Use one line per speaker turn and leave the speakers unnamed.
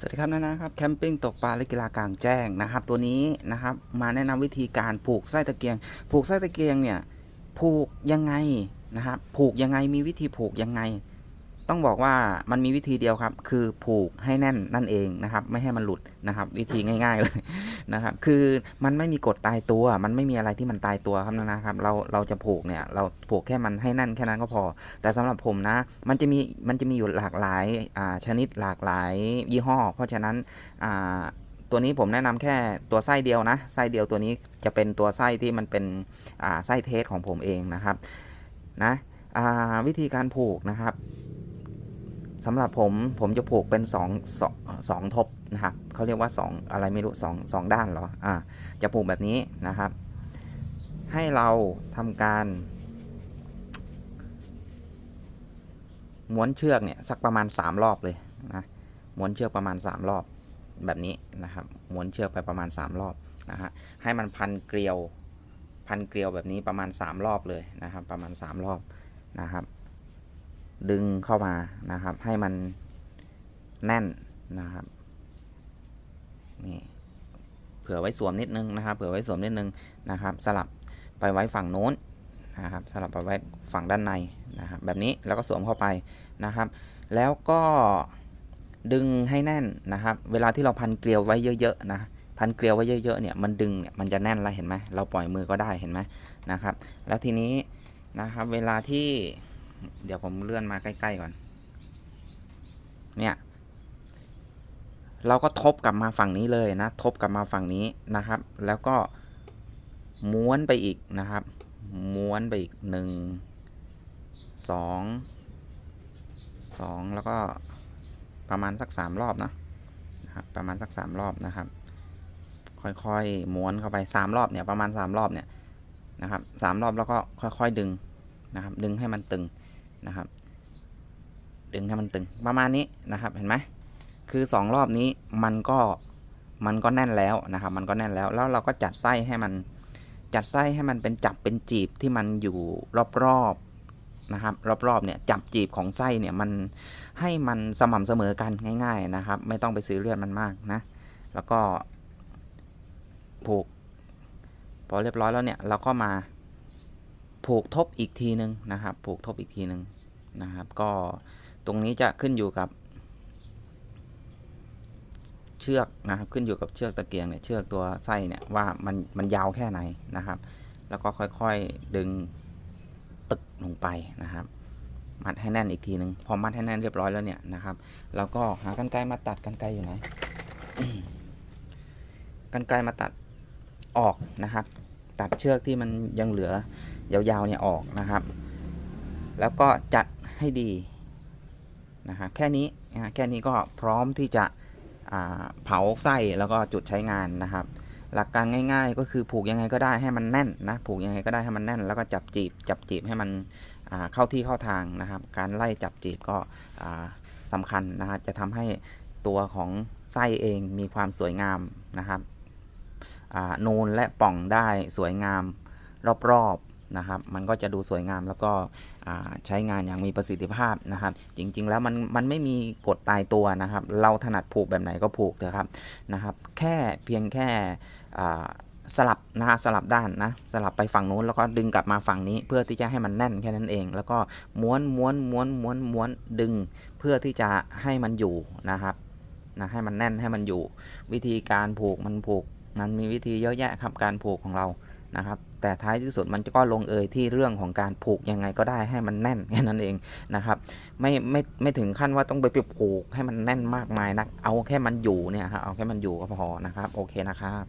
สวัสดีครับนะนะครับแคมปิ้งตกปลาและกีฬากลางแจ้งนะครับ ตัวนี้นะครับมาแนะนำวิธีการผูกไส้ตะเกียง ผูกไส้ตะเกียงเนี่ยผูกยังไงนะครับผูกยังไงมีวิธีผูกยังไง ต้องบอกว่ามันมีวิธีเดียวครับ คือผูกให้แน่นนั่นเองนะครับ ไม่ให้มันหลุดนะครับ วิธีง่าย ๆเลยนะครับ คือมันไม่มีกฎตายตัว มันไม่มีอะไรที่มันตายตัวครับนะครับ เราเราจะผูกเนี่ย เราผูกแค่มันให้แน่นแค่นั้นก็พอ แต่สำหรับผมนะ มันจะมีมันจะมีอยู่หลากหลายอ่าชนิดหลากหลายยี่ห้อ เพราะฉะนั้นอ่าตัวนี้ผมแนะนำแค่ตัวไส้เดียวนะไส้เดียวตัวนี้จะเป็นตัวไส้ที่มันเป็นอ่าไส้เทสของผมเองนะครับนะอ่าวิธีการผูกนะครับ สำหรับผมผมจะผูกเป็นสองสองทบนะครับเขาเรียกว่าสองอะไรไม่รู้สองสองด้านเหรออ่าจะผูกแบบนี้นะครับ ให้เราทำการ ม้วนเชือกเนี่ยสักประมาณ 3 รอบเลยนะม้วนเชือกประมาณ 3 รอบแบบนี้นะครับม้วนเชือกไปประมาณ 3 รอบนะฮะให้มันพันเกลียวพันเกลียวแบบนี้ประมาณ 3 รอบเลยนะครับ ประมาณ 3 รอบนะครับ ดึงเข้ามานะครับ ให้มันแน่นนะครับนี่เผื่อไว้สวมนิดนึงนะครับ เผื่อไว้สวมนิดนึงนะครับ สลับไปไว้ฝั่งโน้นนะครับ สลับไปไว้ฝั่งด้านในนะครับแบบนี้แล้วก็สวมเข้าไปนะครับ แล้วก็ดึงให้แน่นนะครับ เวลาที่เราพันเกลียวไว้เยอะๆนะพันเกลียวไว้เยอะๆเนี่ยมันดึงเนี่ยมันจะแน่นแล้วเห็นไหมเราปล่อยมือก็ได้เห็นไหมนะครับ แล้วทีนี้นะครับเวลาที่ เดี๋ยวผมเลื่อนมาใกล้ๆก่อน เนี่ย เราก็ทบกลับมาฝั่งนี้เลยนะ ทบกลับมาฝั่งนี้นะครับ แล้วก็ม้วนไปอีกนะครับ ม้วนไปอีกหนึ่งสองสองแล้วก็ประมาณสักสามรอบนะนะครับ ประมาณสักสามรอบนะครับ ค่อยๆม้วนเข้าไปสามรอบเนี่ยประมาณสามรอบเนี่ยนะครับสามรอบแล้วก็ค่อยๆดึง นะครับ ดึงให้มันตึงนะครับ ดึงให้มันตึงประมาณนี้นะครับ เห็นไหมคือสองรอบนี้มันก็มันก็แน่นแล้วนะครับ มันก็แน่นแล้ว แล้วเราก็จัดไส้ให้มันจัดไส้ให้มันเป็นจับเป็นจีบที่มันอยู่รอบๆนะครับ รอบๆเนี่ยจับจีบของไส้เนี่ยมันให้มันสม่ำเสมอกันง่าย ๆนะครับ ไม่ต้องไปซื้อเลือดมันมากนะ แล้วก็ผูกพอเรียบร้อยแล้วเนี่ยเราก็มา ผูกทบอีกทีหนึ่งนะครับ ผูกทบอีกทีหนึ่งนะครับ ก็ตรงนี้จะขึ้นอยู่กับ เชือกนะครับ ขึ้นอยู่กับเชือกตะเกียงเนี่ย เชือกตัวไส้เนี่ยว่ามันมันยาวแค่ไหนนะครับ แล้วก็ค่อยๆดึงตึกลงไปนะครับ มัดให้แน่นอีกทีหนึ่งพอมัดให้แน่นเรียบร้อยแล้วเนี่ยนะครับ เราก็หากันไกรมาตัดกันไกรอยู่ไหนกันไกรมาตัดออกนะครับ ตัดเชือกที่มันยังเหลือยาวๆเนี่ยออกนะครับ แล้วก็จัดให้ดีนะครับแค่นี้นะแค่นี้ก็พร้อมที่จะเผาไส้แล้วก็จุดใช้งานนะครับ หลักการง่าย ๆ ก็คือผูกยังไงก็ได้ให้มันแน่นนะผูกยังไงก็ได้ให้มันแน่น แล้วก็จับจีบ จับจีบให้มันเข้าที่เข้าทางนะครับ การไล่จับจีบก็อ่าสำคัญนะฮะจะทำให้ตัวของไส้เองมีความสวยงามนะครับ นูนและป่องได้สวยงามรอบๆนะครับ มันก็จะดูสวยงามแล้วก็ใช้งานอย่างมีประสิทธิภาพนะครับ จริงๆแล้วมันมันไม่มีกฎตายตัวนะครับ เราถนัดผูกแบบไหนก็ผูกเถอะครับนะครับ แค่เพียงแค่สลับนะฮะสลับด้านนะสลับไปฝั่งนู้นแล้วก็ดึงกลับมาฝั่งนี้ เพื่อที่จะให้มันแน่นแค่นั้นเอง แล้วก็ม้วนม้วนม้วนม้วนม้วนดึง เพื่อที่จะให้มันอยู่นะครับนะให้มันแน่นให้มันอยู่ วิธีการผูกมันผูก มันมีวิธีเยอะแยะครับการผูกของเรานะครับ แต่ท้ายที่สุดมันก็ลงเอยที่เรื่องของการผูกยังไงก็ได้ให้มันแน่นแค่นั้นเองนะครับ ไม่ไม่ไม่ถึงขั้นว่าต้องไปผูกให้มันแน่นมากมายนัก เอาแค่มันอยู่เนี่ยครับเอาแค่มันอยู่ก็พอนะครับ โอเคนะครับ